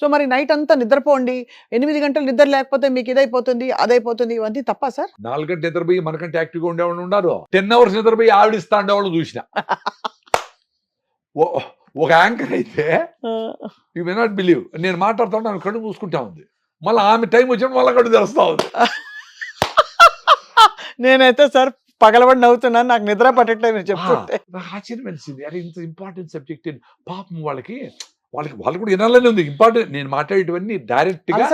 So మరి night అంతా నిద్రపోండి. ఎనిమిది గంటలు నిద్ర లేకపోతే మీకు ఇదైపోతుంది అదైపోతుంది ఇవన్నీ తప్ప సార్? నాలుగు గంటలు నిద్రపోయి మనకంటే యాక్టివ్గా ఉండేవాళ్ళు ఉన్నారు. టెన్ అవర్స్ నిద్రపోయి ఆవిడిస్తా ఉండేవాళ్ళు చూసిన. ఓ- ఒక యాంకర్ అయితే యూ మే నాట్ బిలీవ్ నేను మాట్లాడుతా నన్ను కళ్ళు మూసుకుంటా ఉంది. మళ్ళీ ఆమె టైం వచ్చినప్పుడు మళ్ళీ కళ్ళు తెరుస్తా ఉంది. నేనైతే సార్ పగలబడి నవ్వుతున్నాను నాకు నిద్ర పట్టట్లేదు చెప్తుంటే. నాకు ఆశ్చర్యం వేసింది అరే ఇంత ఇంపార్టెంట్ సబ్జెక్ట్ పాపం వాళ్ళకి వాళ్ళకి వాళ్ళు కూడా వినాలని ఉంది. ఇంపార్టెంట్ నేను మాట్లాడేటివన్నీ డైరెక్ట్గా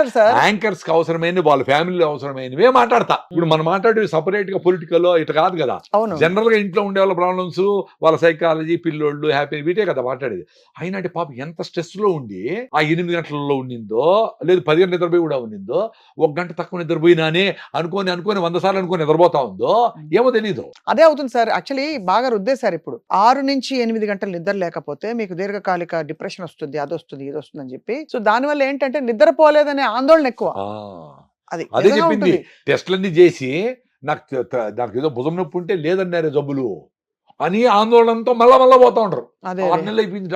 యాంకర్స్కి అవసరమైన వాళ్ళ ఫ్యామిలీలో అవసరమైనవే మాట్లాడతా. ఇప్పుడు మనం మాట్లాడేవి సపరేట్గా పొలిటికల్ ఇట్లా కాదు కదా. జనరల్గా ఇంట్లో ఉండే వాళ్ళ ప్రాబ్లమ్స్ వాళ్ళ సైకాలజీ పిల్లోళ్ళు హ్యాపీ వీటే కదా మాట్లాడేది. అయినా అంటే పాపం ఎంత స్ట్రెస్లో ఉండి ఆ ఎనిమిది గంటలలో ఉండిందో లేదు పది గంటల నిద్రపోయి కూడా ఉండిందో ఒక గంట తక్కువ నిద్రపోయినానే అనుకోని అనుకోని వంద సార్లు అనుకోని నిద్రపోతా ఉందో ఏమో తెలీదు. అదే అవుతుంది సార్. యాక్చువల్లీ బాగా రుద్దేశారు ఇప్పుడు. ఆరు నుంచి ఎనిమిది గంటలు నిద్ర లేకపోతే మీకు దీర్ఘకాలిక డిప్రెషన్ వస్తుంది. అది వస్తుంది ఇది వస్తుంది అని చెప్పి. సో దానివల్ల ఏంటంటే నిద్రపోలేదనే ఆందోళన ఎక్కువ. ఆ, అది అదే చెప్పింది. టెస్ట్లన్నీ చేసి నాకు నాకు ఏదో భుజం నొప్పి ఉంటే లేదన్నారే జబ్బులు అని ఆందోళనతో మళ్ళా మళ్ళా పోతా ఉంటారు. ఆరు. నెలలు అయిపోయింది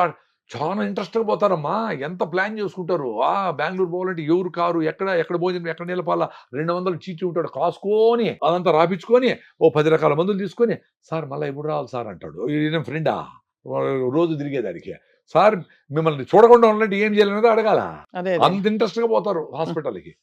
చాలా ఇంట్రెస్ట్ పోతారమ్మా. ఎంత ప్లాన్ చేసుకుంటారు? ఆ బెంగళూరు పోవాలంటే ఎవరు కారు? ఎక్కడ ఎక్కడ భోజనం ఎక్కడ నిలపాలా రెండు వందలు చీచి ఉంటాడు కాసుకొని అదంతా రాపించుకొని ఓ పది రకాల మందులు తీసుకొని సార్ మళ్ళీ ఎప్పుడు రావాలి సార్? అంటాడు. ఈయన ఫ్రెండా? రోజు తిరిగేదానికి. సార్ మిమ్మల్ని చూడకుండా ఉండాలంటే ఏం చేయాలనేది అడగాల. అంత ఇంట్రెస్ట్గా పోతారు హాస్పిటల్కి.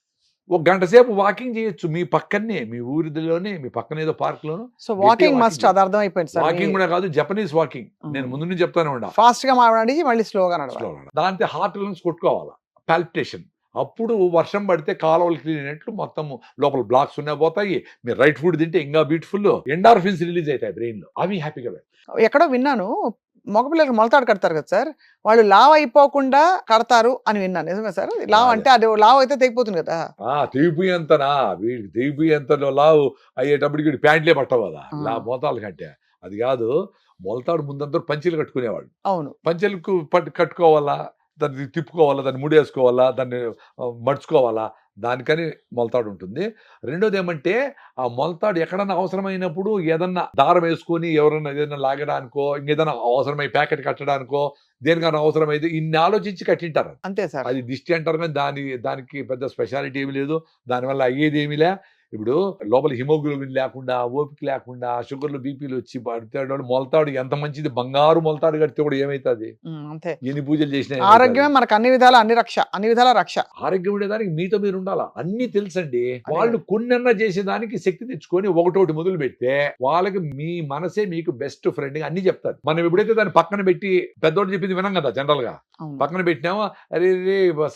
ఒక గంట సేపు వాకింగ్ చేయొచ్చు మీ పక్కనే మీ ఊరిలోనే మీ పక్కన ఏదో పార్క్ లోను సో వాకింగ్. మస్ట్ అది అర్థం అయిపోయింది వాకింగ్ కూడా కాదు జపనీస్ వాకింగ్. నేను ముందు నుంచి చెప్తానే ఉండా ఫాస్ట్గా మాట్లాడి మళ్ళీ స్లోగా నడవాలి. దాంతో హార్ట్ నుంచి కొట్టుకోవాలి? పాల్పిటేషన్ అప్పుడు వర్షం పడితే కాలువలు క్లీన్ అయినట్లు మొత్తం లోపల బ్లాక్స్ ఉన్నాయి పోతాయి. మీరు రైట్ ఫుడ్ తింటే ఇంకా బ్యూటిఫుల్. ఎండార్ఫిన్స్ రిలీజ్ అవుతాయి బ్రెయిన్లో అవి హ్యాపీగా ఎక్కడో విన్నాను మగపిల్లలకు మొలతాడు కడతారు కదా సార్? వాళ్ళు లావ్ అయిపోకుండా కడతారు అని విన్నాను. నిజమే సార్? లావ్. అంటే అది లావ్ అయితే తెగిపోతుంది కదా? ఆ తెగిపోయేంతనా? వీడికి తెగిపోయేంతలో లావు అయ్యేటప్పటికి ప్యాంట్లే పట్టవు కదా? ఆ. లా మోతాలు కంటే అది కాదు మొలతాడు ముందందరూ పంచీలు కట్టుకునేవాళ్ళు. అవును. పంచెలకు పట్టు కట్టుకోవాలా? దాన్ని తిప్పుకోవాలా? దాన్ని ముడేసుకోవాలా? దాన్ని మడుచుకోవాలా? దానికని మొలతాడు ఉంటుంది. రెండోది ఏమంటే ఆ మొలతాడు ఎక్కడన్నా అవసరమైనప్పుడు ఏదన్నా దారం వేసుకొని ఎవరన్నా ఏదైనా లాగడానికో ఇంకేదైనా అవసరమై ప్యాకెట్ కట్టడానికో దేనికన్నా అవసరమైతే ఇన్ని ఆలోచించి కట్టింటారు అంతే సార్. అది దిష్టి అంటారు కానీ దాని దానికి పెద్ద స్పెషాలిటీ ఏమి లేదు. దానివల్ల అయ్యేది ఏమీ లే ఇప్పుడు లోపల హిమోగ్లోబిన్ లేకుండా ఓపిక లేకుండా షుగర్లు బీపీలు వచ్చి పడతాడు మొలతాడు. ఎంత మంచిది? బంగారు మొలతాడు కడితే కూడా ఏమైతుంది? అంతే. ఎన్ని పూజలు చేసినా ఆరోగ్యమే మనకు అన్ని విధాల అన్ని రక్ష అన్ని విధాల రక్ష. ఆరోగ్యం ఉండేదానికి మీతో మీరు ఉండాలా? అన్ని తెలుసండి. వాళ్ళు కొన్నన్నా చేసేదానికి శక్తి తెచ్చుకొని ఒకటోటి మొదలు పెడితే వాళ్ళకి మీ మనసే మీకు బెస్ట్ ఫ్రెండ్ అన్ని చెప్తారు. మనం ఎప్పుడైతే దాన్ని పక్కన పెట్టి పెద్దోడు చెప్పింది వినం కదా జనరల్గా. పక్కన పెట్టినామా? అరే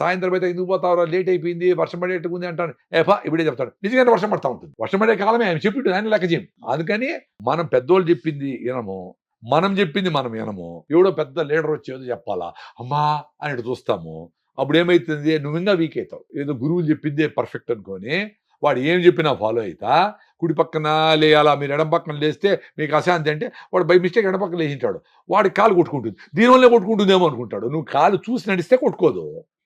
సాయంత్రం అయితే ఎందుకు పోతావు లేట్ అయిపోయింది వర్షం పడేట్టుకుంది అంటాను. ఏపా ఇప్పుడే చెప్తాడు. నిజంగానే వర్షం పడతా ఉంటుంది వర్షం పడే కాలమే ఆయన చెప్పిండు ఆయన లెక్క చేయం అందుకని మనం పెద్దోళ్ళు చెప్పింది వినము మనం చెప్పింది మనం వినము. ఎవడో పెద్ద లీడర్ వచ్చేదో చెప్పాలా అమ్మా అని చూస్తాము. అప్పుడు ఏమైతుంది నువ్వు ఇంకా వీక్ అవుతావు. ఏదో గురువులు చెప్పిందే పర్ఫెక్ట్ అనుకొని వాడు ఏం చెప్పినా ఫాలో అవుతా కుడి పక్కన లేయాలా మీరు ఎడం పక్కన లేస్తే మీకు అశాంతి అంటే వాడు బై మిస్టేక్ ఎడం పక్కన లేచింటాడు. వాడి కాలు కొట్టుకుంటుంది. దీనివల్లే కొట్టుకుంటుందేమో అనుకుంటాడు. నువ్వు కాలు చూసి నడిస్తే కొట్టుకోదు.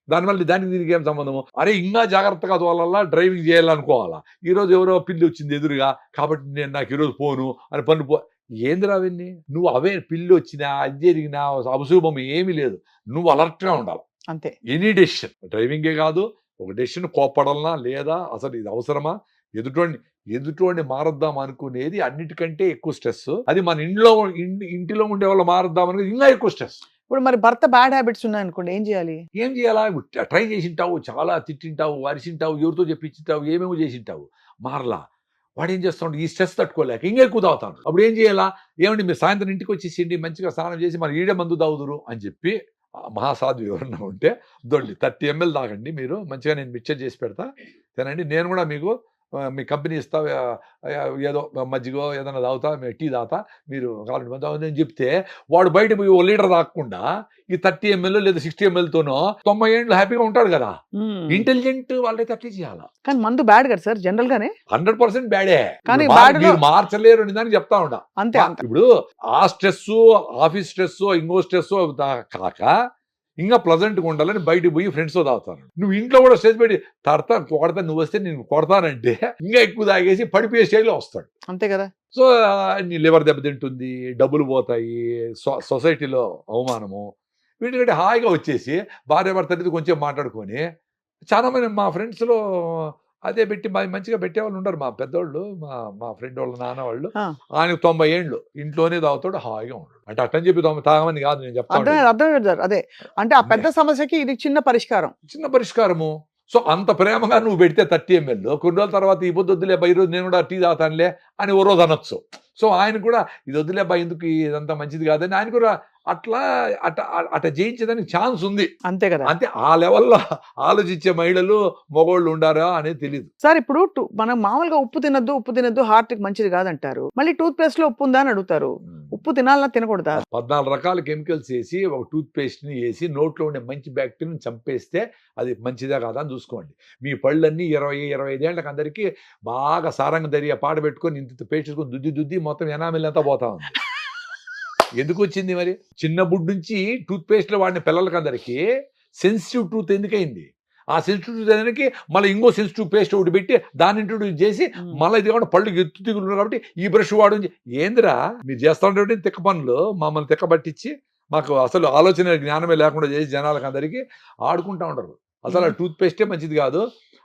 దానివల్ల దానికి దీనికి ఏం సంబంధము? అరే ఇంకా జాగ్రత్తగా తోలాలా డ్రైవింగ్ చేయాలనుకోవాలా? ఈ రోజు ఎవరో పిల్లి వచ్చింది ఎదురుగా కాబట్టి నేను నాకు ఈరోజు పోను అని పన్ను పో ఏందిరా అవన్నీ? నువ్వు అవే పిల్లి వచ్చినా అది జరిగినా అభశుభం ఏమీ లేదు. నువ్వు అలర్ట్గా ఉండాలి. అంతే. Any decision. డ్రైవింగే కాదు ఒక డెసిషన్ కోపడాలనా లేదా అసలు ఇది అవసరమా? ఎదుటోడిని ఎదుటోడిని మారద్దాం అనుకునేది అన్నిటికంటే ఎక్కువ స్ట్రెస్ అది మన ఇంట్లో ఇంటిలో ఉండే వాళ్ళు మారద్దాం అనేది ఇంకా ఎక్కువ స్ట్రెస్ ఇప్పుడు మరి భర్త బ్యాడ్ హ్యాబిట్స్ ఉన్నాయనుకోండి ఏం చేయాలి? ఏం చేయాలా? ట్రై చేసింటావు చాలా తిట్టింటావు అరిసింటావు ఎవరితో చెప్పించింటావు ఏమేమో చేసింటావు. మారలా. వాడు ఏం చేస్తాడు? ఈ స్ట్రెస్ తట్టుకోలేక ఇంకా ఎక్కువ తాగుతాడు. అప్పుడు ఏం చేయాలా? ఏమండి మీరు సాయంత్రం ఇంటికి వచ్చేసిండి మంచిగా స్నానం చేసి మరి ఈడ మందు తాగుదురు అని చెప్పి మహాసాధు ఎవరన్నా ఉంటే దొల్లి థర్టీ ఎంఎల్ తాగండి మీరు. మంచిగా నేను మిక్చర్ చేసి పెడతా. తినండి. నేను కూడా మీకు మీ కంపెనీ ఇస్తా ఏదో మజ్జిగో ఏదైనా తాగుతా మీ టీ తాగుతా మీరు కావాలంటే మంది అని చెప్తే వాడు బయట పోయి ఓ లీటర్ తాగకుండా ఈ థర్టీ ఎంఎల్ లేదా సిక్స్టీ ఎంఎల్తోనో తొంభై ఏళ్ళు హ్యాపీగా ఉంటాడు కదా. ఇంటెలిజెంట్ వాళ్ళైతే అట్లే చేయాలా? కానీ మందు బ్యాడ్ కదా సార్ జనరల్ గానే హండ్రెడ్ పర్సెంట్ బ్యాడే. కానీ మీరు మార్చలేరు అని దానికి చెప్తా ఉండా అంతే అంతే. ఇప్పుడు ఆ స్ట్రెస్ ఆఫీస్ స్ట్రెస్ ఇంకో స్ట్రెస్ కాక ఇంకా ప్లజెంట్గా ఉండాలని బయటకు పోయి ఫ్రెండ్స్తో తాగుతాను. నువ్వు ఇంట్లో కూడా స్ట్రెస్ పెట్టి తడతా కొడతా నువ్వు వస్తే నేను కొడతానంటే ఇంకా ఎక్కువ తాగేసి పడిపోయే స్టేజ్లో వస్తాడు. అంతే కదా? సో నీ లివర్ దెబ్బతింటుంది డబ్బులు పోతాయి సొ- సొసైటీలో అవమానము. వీటికంటే హాయిగా వచ్చేసి భార్య భర్త కొంచెం మాట్లాడుకొని చాలా మంది మా ఫ్రెండ్స్లో అదే పెట్టి మా- మంచిగా పెట్టేవాళ్ళు ఉండరు. మా పెద్దోళ్ళు మా మా ఫ్రెండ్ వాళ్ళ నాన్న వాళ్ళు. ఆయనకు తొంభై ఏండ్లు ఇంట్లోనే తాగుతాడు హాయిగా ఉండడు. అంటే అట్టని చెప్పి తొంభై తాగమని కాదు నేను చెప్తాను అర్థం అదే. అంటే ఆ పెద్ద సమస్యకి ఇది చిన్న పరిష్కారం. చిన్న పరిష్కారము. సో అంత ప్రేమగా నువ్వు పెడితే థర్టీ ఎంఎల్. కొన్ని రోజుల తర్వాత ఈ పొద్దు వద్దులే బా ఈరోజు నేను కూడా టీ తాగుతానులే అని ఓ రోజు అనొచ్చు. సో ఆయన కూడా ఇది వద్దులే బా ఎందుకు ఇదంతా మంచిది కాదని ఆయన కూడా అట్లా అట అట జయించేదానికి ఛాన్స్ ఉంది. అంతే కదా. అంతే ఆ లెవెల్లో ఆలోచించే మహిళలు మగవాళ్ళు ఉండారా అనేది తెలియదు సార్ ఇప్పుడు మనం మామూలుగా ఉప్పు తినద్దు ఉప్పు తినద్దు హార్ట్కి మంచిది కాదంటారు. మళ్ళీ టూత్ పేస్ట్లో ఉప్పు ఉందా అని అడుగుతారు. ఉప్పు తినాలన్నా తినకూడదా? పద్నాలుగు రకాల కెమికల్స్ వేసి ఒక టూత్ పేస్ట్ని వేసి నోట్లో ఉండే మంచి బ్యాక్టీరియాని చంపేస్తే అది మంచిదా కాదా అని చూసుకోండి. మీ పళ్ళన్నీ ఇరవై ఇరవై ఐదేళ్ళకి అందరికీ బాగా సారంగ దర్యా పాడ పెట్టుకొని ఇంత పేస్ట్ దుద్ది దుద్ది మొత్తం ఎనామిల్ అంతా పోతా ఉంది. ఎందుకు వచ్చింది మరి? చిన్న బుడ్ నుంచి టూత్ పేస్ట్లో వాడిన పిల్లలకి అందరికీ సెన్సిటివ్ టూత్ ఎందుకైంది ఆ సెన్సిటివ్ టూత్ అనేది మళ్ళీ ఇంకో సెన్సిటివ్ పేస్ట్ ఒకటి పెట్టి దాన్ని ఇంట్రొడ్యూస్ చేసి మళ్ళీ ఇది కూడా పళ్ళు ఎత్తు దిగులు కాబట్టి ఈ బ్రష్ వాడు ఏందిరా? మీరు చేస్తా ఉంటే తిక్క పనులు మమ్మల్ని తిక్కబట్టించి మాకు అసలు ఆలోచన జ్ఞానమే లేకుండా చేసి జనాలకు అందరికీ ఆడుకుంటా ఉండరు అసలు ఆ టూత్ పేస్టే మంచిది కాదు.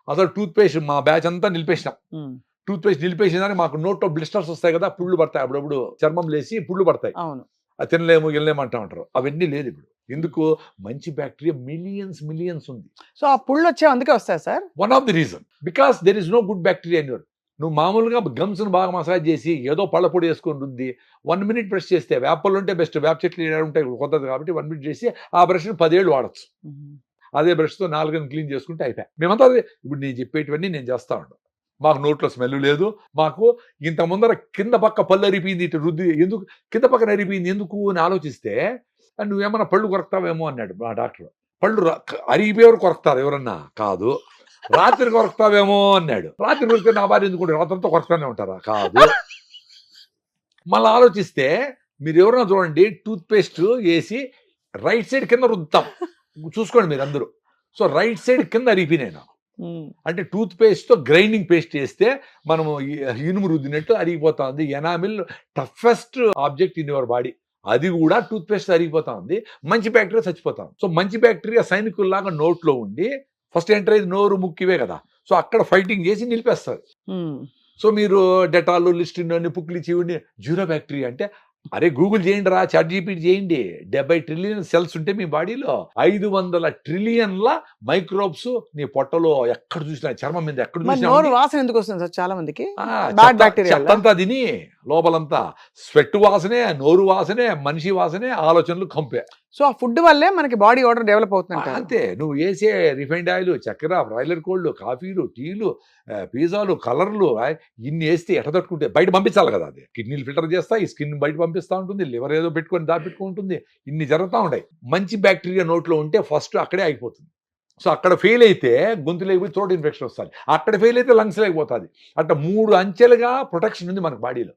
అసలు టూత్ పేస్ట్ మా బ్యాచ్ అంతా నిలిపేసినాం. టూత్ పేస్ట్ నిలిపేసిన మాకు నోట్లో బ్లిస్టర్స్ వస్తాయి కదా పుళ్ళు పడతాయి అప్పుడప్పుడు. చర్మం లేసి పుళ్ళు పడతాయి. అవును. తినలేము గినలేము అంటా ఉంటారు. అవన్నీ లేదు ఇప్పుడు. ఎందుకు? మంచి బ్యాక్టీరియా మిలియన్స్ మిలియన్స్ ఉంది. సో ఆ పుళ్ళు వచ్చే అందుకే వస్తాయి sir? One of the reason because there is no good bacteria your నువ్వు మామూలుగా గమ్స్ను బాగా మసాజ్ చేసి ఏదో పళ్ళ పొడి వేసుకొని రుద్ది వన్ మినిట్ బ్రష్ చేస్తే వేపలు ఉంటే బెస్ట్ వేప చెట్లు ఉంటాయి కొత్తది కాబట్టి వన్ మినిట్ చేసి ఆ బ్రష్ని పదేళ్ళు వాడచ్చు. అదే బ్రష్తో నాలుగని క్లీన్ చేసుకుంటే అయిపోయి. మేమంతా ఇప్పుడు నేను చెప్పేటివన్నీ నేను చేస్తా ఉంటాను మాకు నోట్లో స్మెల్ లేదు. మాకు ఇంత ముందర కింద పక్క పళ్ళు అరిపోయింది ఇటు రుద్ది ఎందుకు? కింద పక్కన అరిపోయింది ఎందుకు అని ఆలోచిస్తే నువ్వేమన్నా పళ్ళు కొరకుతావేమో అన్నాడు మా డాక్టర్. పళ్ళు అరిగిపోయేవారు కొరకుతారు ఎవరన్నా? కాదు. రాత్రి కొరకుతావేమో అన్నాడు. రాత్రి కొరికితే నా భార్య ఎందుకు రాత్రంతా కొరకుతానే ఉంటారా? కాదు. మళ్ళీ ఆలోచిస్తే మీరు ఎవరన్నా చూడండి టూత్ పేస్ట్ వేసి రైట్ సైడ్ కింద రుద్దాం. చూసుకోండి మీరు అందరూ సో రైట్ సైడ్ కింద అరిగిపోయినాయి నాకు అంటే టూత్ పేస్ట్తో గ్రైండింగ్ పేస్ట్ చేస్తే మనము ఇనుము రుద్దినట్టు అరిగిపోతా ఉంది. Enamel toughest object in your body. అది కూడా టూత్ పేస్ట్ అరిగిపోతా ఉంది. మంచి బ్యాక్టీరియా చచ్చిపోతాం సో మంచి బ్యాక్టీరియా సైనికుల్లాగా నోట్లో ఉండి ఫస్ట్ ఎంటర్ అయ్యేది నోరు ముక్కివే కదా. సో అక్కడ ఫైటింగ్ చేసి నిలిపేస్తారు. సో మీరు డెటాల్ లిస్టిన్ పుక్లి చివుని జీరో బ్యాక్టీరియా అంటే అరే గూగుల్ చేయండి రా చాట్ జీపీటీ చేయండి డెబ్బై ట్రిలియన్ సెల్స్ ఉంటే మీ బాడీలో ఐదు వందల ట్రిలియన్ల మైక్రోబ్స్ నీ పొట్టలో ఎక్కడ చూసినా చర్మం మీద ఎక్కడ చూసినా. వాసన ఎందుకు వస్తుంది సార్ చాలా మందికి? చెత్తంతా తిని లోపలంతా స్వెట్ వాసనే నోరు వాసనే మనిషి వాసనే ఆలోచనలు కంపే సో ఆ ఫుడ్ వల్లే మనకి బాడీ ఆర్డర్ డెవలప్ అవుతుంది అంతే. నువ్వు వేసే రిఫైండ్ ఆయిల్ చక్కెర బ్రాయిలర్ కోళ్ళు కాఫీలు టీలు పిజ్జాలు కలర్లు ఇన్ని వేస్తే ఎట తట్టుకుంటే బయట పంపించాలి కదా అది. కిడ్నీలు ఫిల్టర్ చేస్తా ఈ స్కిన్ బయట పంపిస్తూ ఉంటుంది లివర్ ఏదో పెట్టుకొని దాపెట్టుకుంటుంది ఇన్ని జరుగుతూ ఉంటాయి. మంచి బ్యాక్టీరియా నోట్లో ఉంటే ఫస్ట్ అక్కడే అయిపోతుంది సో అక్కడ ఫెయిల్ అయితే గొంతులో అయిపోయి త్రోట్ ఇన్ఫెక్షన్ వస్తుంది. అక్కడ ఫెయిల్ అయితే లంగ్స్ లేకపోతుంది. అట్లా మూడు అంచెలుగా ప్రొటెక్షన్ ఉంది మనకు బాడీలో.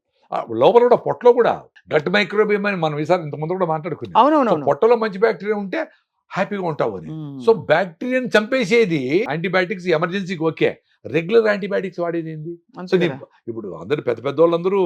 లోపల కూడా పొట్టలో కూడా గట్ మైక్రోబియం అని మనం ఈసారి ఇంతకుముందు కూడా మాట్లాడుకున్నాం. సో అవునవునవును పొట్టలో మంచి బ్యాక్టీరియా ఉంటే హ్యాపీగా ఉంటావు అని. సో బ్యాక్టీరియాని చంపేసేది యాంటీబయాటిక్స్ ఎమర్జెన్సీకి ఓకే. రెగ్యులర్ యాంటీబయాటిక్స్ వాడేది ఏంది? సో కదా. ఇప్పుడు అందరు పెద్ద పెద్ద వాళ్ళందరూ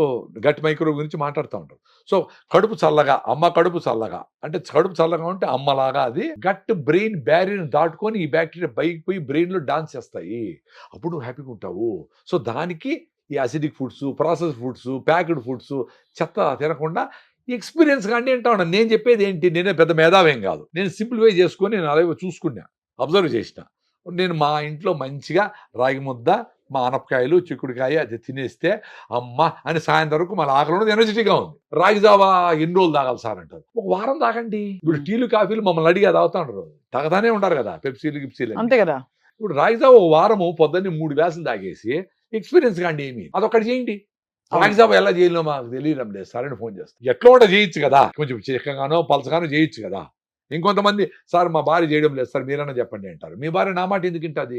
గట్ మైక్రో గురించి మాట్లాడుతూ ఉంటారు. సో కడుపు చల్లగా అమ్మ కడుపు చల్లగా అంటే కడుపు చల్లగా ఉంటే అమ్మలాగా అది గట్ బ్రెయిన్ బ్యారియర్ దాటుకొని ఈ బ్యాక్టీరియా బయకి పోయి brain లో డాన్స్ చేస్తాయి. అప్పుడు నువ్వు హ్యాపీగా ఉంటావు. సో దానికి ఈ acidic foods process foods packed foods చెత్త తినకుండా ఎక్స్పీరియన్స్ కానీ అంటా ఉన్నాను. నేను చెప్పేది ఏంటి? నేనే పెద్ద మేధావేం కాదు. నేను సింపుల్ వే చేసుకొని నేను అలాగే చూసుకున్నా అబ్జర్వ్ చేసిన. నేను మా ఇంట్లో మంచిగా రాగి ముద్ద మా అనపకాయలు చిక్కుడుకాయ అది తినేస్తే అమ్మ అని సాయంత్రం వరకు మళ్ళీ ఆకలి ఉన్నది ఎనర్జెటిక్గా ఉంది. రాగి జావా ఎన్ని రోజులు తాగాలి సార్ అంటారు. ఒక వారం తాగండి. ఇప్పుడు టీలు కాఫీలు మమ్మల్ని అడిగి తాగుతా ఉంటారు. తాగుతానే ఉంటారు కదా పెప్సీలు గిప్సీలు. అంతే కదా. ఇప్పుడు రాగి జావా ఒక వారము పొద్దున్నే మూడు గ్లాసులు తాగేసి ఎక్స్పీరియన్స్ కాండి ఏమి? అదొకటి చేయండి. జావా ఎలా చేయాలో మాకు తెలియడం లేదు సార్ అని ఫోన్ చేస్తాను ఎట్లా కూడా చేయొచ్చు కదా. కొంచెం చిక్కగానో పలసగానో చేయొచ్చు కదా. ఇంకొంతమంది సార్ మా భార్య చేయడం లేదు సార్ మీరన్నా చెప్పండి అంటారు. మీ భార్య నా మాట ఎందుకు వింటుంది?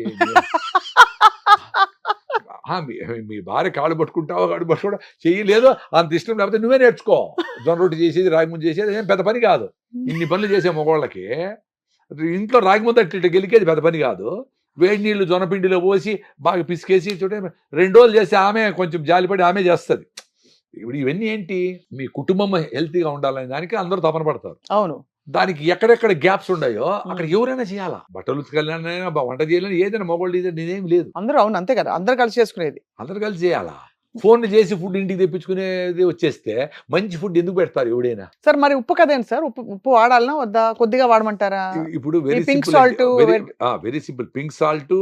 ఆ, మీ భార్య కాళ్ళు పట్టుకుంటావో కాళ్ళు పట్టుకుంటా చెయ్యలేదు అంత ఇష్టం లేకపోతే నువ్వే నేర్చుకో. జొన్న రొట్టి చేసేది రాగి ముందు చేసేది ఏం పెద్ద పని కాదు. ఇన్ని పనులు చేసే మగవాళ్ళకి ఇంట్లో రాగి ముందు అట్లా గెలికేది పెద్ద పని కాదు. వేడి నీళ్ళు జొన్నపిండిలో పోసి బాగా పిసికేసి చూడే రెండు రోజులు చేసి ఆమె కొంచెం జాలిపడి ఆమె చేస్తుంది. ఇప్పుడు ఇవన్నీ ఏంటి? మీ కుటుంబం హెల్తీగా ఉండాలనే దానికి అందరూ తపన పడతారు. అవును. దానికి ఎక్కడెక్కడ గ్యాప్స్ ఉన్నాయో అక్కడ ఎవరైనా చేయాలా? బట్టలు ఉతకాలైనా వంట చేయాలని ఏదైనా మొగోళ్ళు ఏదైనా నేనేం లేదు. అందరూ అవును అంతే కదా. అందరు కలిసి చేసుకునేది. అందరు కలిసి చేయాలా? ఫోన్ చేసి ఫుడ్ ఇంటికి తెప్పించుకునేది వచ్చేస్తే మంచి ఫుడ్ ఎందుకు పెడతారు ఎవడైనా? సార్ మరి ఉప్పు కదేంటి సార్? ఉప్పు ఉప్పు వాడాలనా వద్దా? కొద్దిగా వాడమంటారా? ఇప్పుడు very simple salt, very simple pink salt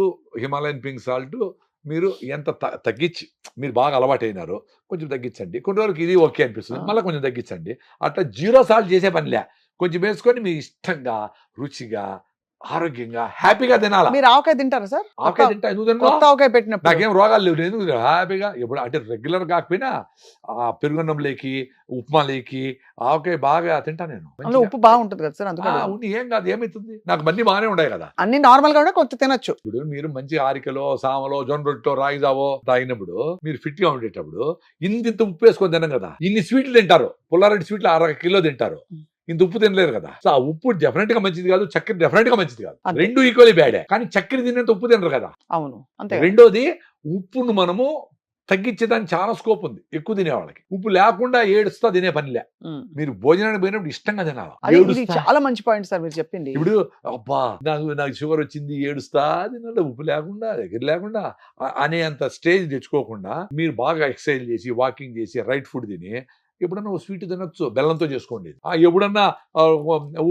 Himalayan pink salt మీరు ఎంత తగ్గించి మీరు బాగా అలవాటు అయినారు కొంచెం తగ్గించండి. కొన్ని రోజులకి ఇది ఓకే అనిపిస్తుంది. మళ్ళీ కొంచెం తగ్గించండి. అట్లా జీరో సాల్ట్ చేసే పనిలే. కొంచెం వేసుకొని మీ ఇష్టంగా రుచిగా ఆరోగ్యంగా హ్యాపీగా తినాలా? మీరు ఆవకాయ తింటారా సార్? ఆవకాయ తింటా ఎందుకు తిన్నావు? ఆవకాయ పెట్టినప్పుడు. నాకేం రోగాలు లేవు నేను హ్యాపీగా ఎప్పుడు అంటే రెగ్యులర్ కాకపోయినా ఆ పెరుగున్నం లేకి ఉప్మా లేకి ఆవకాయ బాగా తింటా నేను. ఉప్పు బాగుంటుంది కదా సార్ అందుకని ఏం కాదు ఏమైతుంది? నాకు మన్నీ బాగానే ఉన్నాయి కదా. అన్ని నార్మల్గా కొంచెం తినొచ్చు. ఇప్పుడు మీరు మంచి ఆరికలో సామలో జొన్న రొట్టెలో రాగి జావో తాగినప్పుడు మీరు ఫిట్గా ఉండేటప్పుడు ఇంత ఉప్పు వేసుకొని తినం కదా. ఇన్ని స్వీట్లు తింటారు. పుల్లారెడ్డి స్వీట్లు అర కిలో తింటారు. ఇంత ఉప్పు తినలేరు కదా. సో ఆ ఉప్పు డెఫినెట్గా మంచిది కాదు చక్కెర డెఫినెట్గా మంచిది కాదు. రెండు ఈక్వల్లీ బ్యాడే కానీ చక్కెర తినేంత ఉప్పు తినరు కదా. అవును. అంతే. రెండోది ఉప్పును మనము తగ్గించేదానికి చాలా స్కోప్ ఉంది. ఎక్కువ తినే వాళ్ళకి. ఉప్పు లేకుండా ఏడుస్తా తినే పనిలే. మీరు భోజనానికి పోయినప్పుడు ఇష్టంగా తినాలి. చాలా మంచి పాయింట్ సార్ మీరు చెప్పింది. ఇప్పుడు అబ్బా నాకు నాకు షుగర్ వచ్చింది ఏడుస్తా తినాలి? ఉప్పు లేకుండా దగ్గర లేకుండా అనే అంత స్టేజ్ తెచ్చుకోకుండా మీరు బాగా ఎక్సర్సైజ్ చేసి వాకింగ్ చేసి రైట్ ఫుడ్ తిని ఎప్పుడన్నా ఓ స్వీట్ తినొచ్చు బెల్లంతో చేసుకోండి. ఆ ఎప్పుడన్నా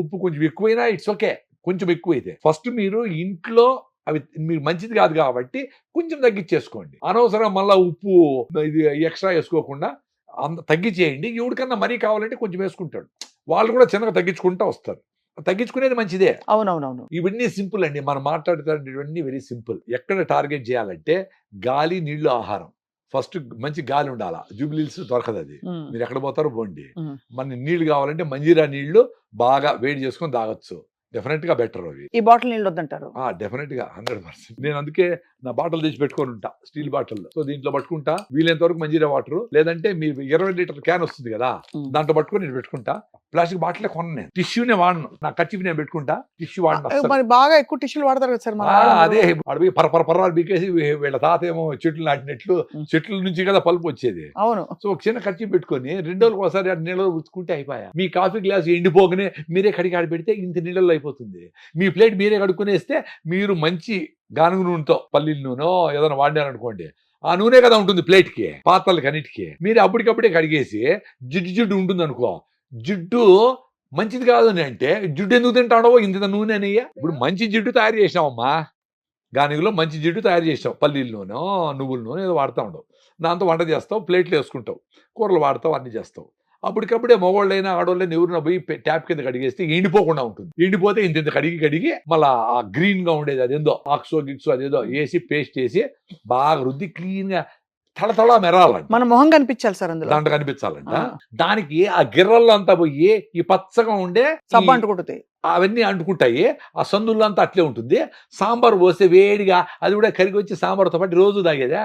ఉప్పు కొంచెం ఎక్కువైనా ఇట్స్ ఓకే. కొంచెం ఎక్కువైతే. ఫస్ట్ మీరు ఇంట్లో అవి మీరు మంచిది కాదు కాబట్టి కొంచెం తగ్గించేసుకోండి అనవసరం మళ్ళీ ఉప్పు ఇది ఎక్స్ట్రా వేసుకోకుండా అంత తగ్గించేయండి ఎవరికన్నా మరీ కావాలంటే కొంచెం వేసుకుంటాడు. వాళ్ళు కూడా చిన్నగా తగ్గించుకుంటా వస్తారు. తగ్గించుకునేది మంచిదే. అవునవునవును. ఇవన్నీ సింపుల్ అండి. మనం మాట్లాడుతున్నవన్నీ వెరీ సింపుల్. ఎక్కడ టార్గెట్ చేయాలంటే గాలి నీళ్ళు ఆహారం. ఫస్ట్ మంచి గాలి ఉండాలా జూబ్లీల్స్ దొరకదు అది. మీరు ఎక్కడ పోతారో పోండి. మన నీళ్ళు కావాలంటే మంజీరా నీళ్ళు బాగా వేడి చేసుకొని తాగొచ్చు డెఫినెట్గా బెటర్ అవి. ఈ బాటిల్ నీళ్ళు వద్దంటారు. ఆ డెఫినెట్గా హండ్రెడ్ పర్సెంట్. నేను అందుకే నా బాటిల్ తెచ్చి పెట్టుకొని ఉంటా స్టీల్ బాటిల్. సో దీంట్లో పట్టుకుంటా వీలైనంత వరకు మంజీరా వాటర్. లేదంటే మీ ఇరవై లీటర్ క్యాన్ వస్తుంది కదా. దాంట్లో పట్టుకొని నేను పెట్టుకుంటా. ప్లాస్టిక్ బాటిల్ కొన్నాను నేను. టిష్యూనే వాడను. నా ఖర్చు నేను పెట్టుకుంటా టిష్యూ వాడను. మరి బాగా ఎక్కువ టిష్యూలు వాడతారు కదా సార్. అదే అడవి పర బీకేసి వీళ్ళ తాత ఏమో చెట్లు నాటినట్లు. చెట్ల నుంచి కదా పలుపు వచ్చేది. అవును. సో ఒక చిన్న ఖర్చు పెట్టుకొని రెండు రోజులకు ఒకసారి ఆ నీళ్ళలో ఉతుకుంటే అయిపోయా. మీ కాఫీ గ్లాస్ ఎండిపోగానే మీరే కడిగి ఆడి పెడితే ఇంత నీళ్ళలో అయిపోతుంది. మీ ప్లేట్ మీరే కడుక్కునేస్తే మీరు మంచి గానుగు నూనెతో పల్లీల నూనె ఏదైనా వాడినారనుకోండి ఆ నూనె కదా ఉంటుంది ప్లేట్కి పాత్రలకి అన్నిటికీ. మీరు అప్పటికప్పుడే కడిగేసి జిడ్డు జిడ్డు ఉంటుంది అనుకో జిడ్డు మంచిది కాదు అని అంటే జిడ్డు ఎందుకు తింటాడో ఇంత నూనె అనయ్యా? ఇప్పుడు మంచి జిడ్డు తయారు చేసినామమ్మా గానుగులో మంచి జిడ్డు తయారు చేసావు పల్లీల నూనె నువ్వుల నూనె ఏదో వాడుతూ ఉండవు. దాంతో వంట చేస్తావు ప్లేట్లు వేసుకుంటావు. కూరలు వాడతావు అన్నీ చేస్తావు. అప్పటికప్పుడే మగవాళ్ళైనా ఆడవాళ్ళైనా ఎవరిన పోయి ట్యాప్ కింద కడిగేస్తే ఎండిపోకుండా ఉంటుంది. ఎండిపోతే ఇంత ఇంత కడిగి కడిగి మళ్ళీ ఆ గ్రీన్గా ఉండేది అదేందో ఆక్సో గిక్సో అదేదో వేసి పేస్ట్ వేసి బాగా రుద్ది క్లీన్గా తళతళ మెరాలంట. మన మొహం కనిపించాలి సార్ అందులో. దాంట్లో కనిపించాలంట. దానికి ఆ గిర్రల్లో అంతా పోయి ఈ పచ్చగా ఉండే సబ్బు అంటుకుంటుంది. అవన్నీ అంటుకుంటాయి. ఆ సందుల్లో అంతా అట్లే ఉంటుంది. సాంబార్ పోస్తే వేడిగా అది కూడా కరిగి వచ్చి సాంబార్తో పాటు రోజు తాగేదా?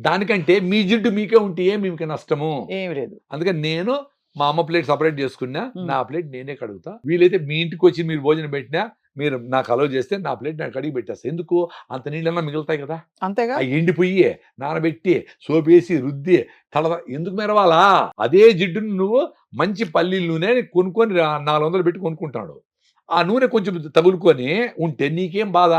దానికంటే మీ జిడ్డు మీకే ఉంటే ఏ మీకు నష్టము? ఏమి లేదు. అందుకని నేను మా అమ్మ ప్లేట్ సపరేట్ చేసుకున్నా. నా ప్లేట్ నేనే కడుగుతా. వీలైతే మీ ఇంటికి వచ్చి మీరు భోజనం పెట్టినా మీరు నాకు అలవ్ చేస్తే నా ప్లేట్ నాకు కడిగి పెట్టేస్తా. ఎందుకు? అంత నీళ్ళన్నా మిగులుతాయి కదా. అంతేగా? ఎండిపోయి నానబెట్టి సోపేసి రుద్ది తల ఎందుకు మెరవాలా? అదే జిడ్డును నువ్వు మంచి పల్లీల నూనె కొనుక్కొని నాలుగు వందలు పెట్టి కొనుక్కుంటాడు. ఆ నూనె కొంచెం తగులుకొని ఉంటే నీకేం బాధ?